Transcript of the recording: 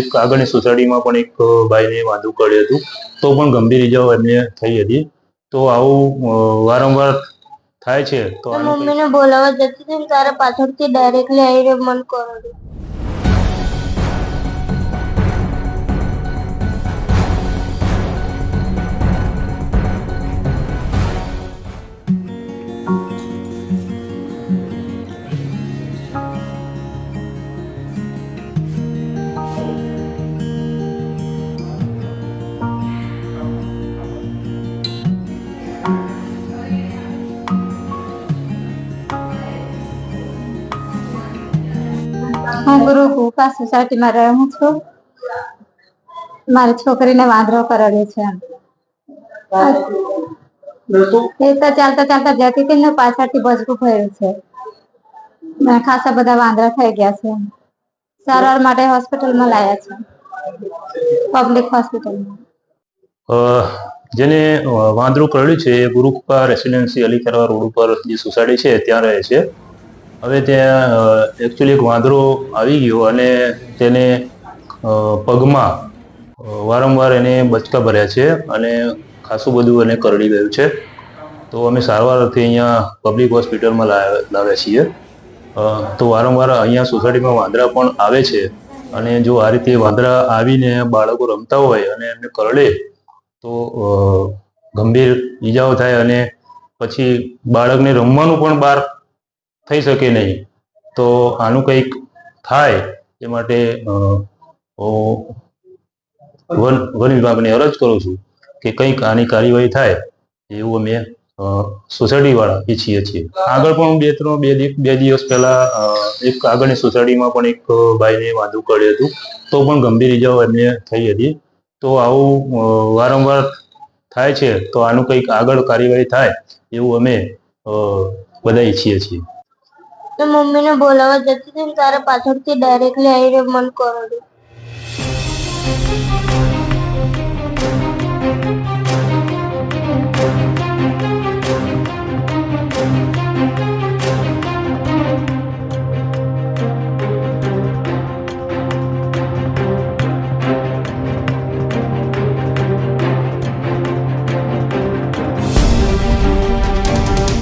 એક આગળની સોસાયટીમાં પણ એક ભાઈને વાંધું કર્યું હતું. તો પણ ગંભીર ઇજાઓ એમને થઈ હતી. તો આવું વારંવાર થાય છે તો મમ્મીને બોલાવવા જતી હતી ને તારે પાછળથી ડાયરેક્ટલી આવીને મન કરો હું ગુરુ ગુફા સોસાયટીમાં રહું છું. મારી છોકરીને વાંદરો કરડ્યો છે. એ તો ચાલતા ચાલતા જતી હતી ને પાછળથી બચકું ભર્યું છે. ખાસા બધા વાંદરા થઈ ગયા છે. સારવાર માટે હોસ્પિટલમાં લાયા છે. પબ્લિક હોસ્પિટલમાં જેને વાંદરું કરડ્યું છે એ ગુરુકૃપા રેસિડેન્સી અલીખેરવા રોડ ઉપર જે સોસાયટી છે, ત્યાં રહે છે. હવે ત્યાં એકચ્યુઅલી એક વાંદરો આવી ગયો અને તેને પગમાં વારંવાર એને બચકા ભર્યા છે અને ખાસું બધું એને કરડી ગયું છે. તો અમે સારવાર અર્થે અહીંયા પબ્લિક હોસ્પિટલમાં લાવ્યા છીએ. તો વારંવાર અહીંયા સોસાયટીમાં વાંદરા પણ આવે છે અને જો આ રીતે વાંદરા આવીને બાળકો રમતા હોય અને એમને કરડે, તો ગંભીર ઈજાઓ થાય અને પછી બાળકને રમવાનું પણ બહાર થઈ શકે નહીં. તો આનું કંઈક થાય એ માટે વન વન વિભાગને અરજ કરું છું કે કંઈક આની કાર્યવાહી થાય એવું અમે સોસાયટીવાળા ઈચ્છીએ છીએ. આગળ પણ બે ત્રણ, બે બે દિવસ પહેલા એક આગળની સોસાયટીમાં પણ એક ભાઈને વાંધો કર્યું હતું. તો પણ ગંભીર ઇજાઓ એમને થઈ હતી. તો આવું વારંવાર થાય છે, તો આનું કંઈક આગળ કાર્યવાહી થાય એવું અમે બધા ઈચ્છીએ છીએ. મમ્મીને બોલાવવા જતી હતી તારા પાછળથી ડાયરેક્ટલી આવીને મન કરડ્યું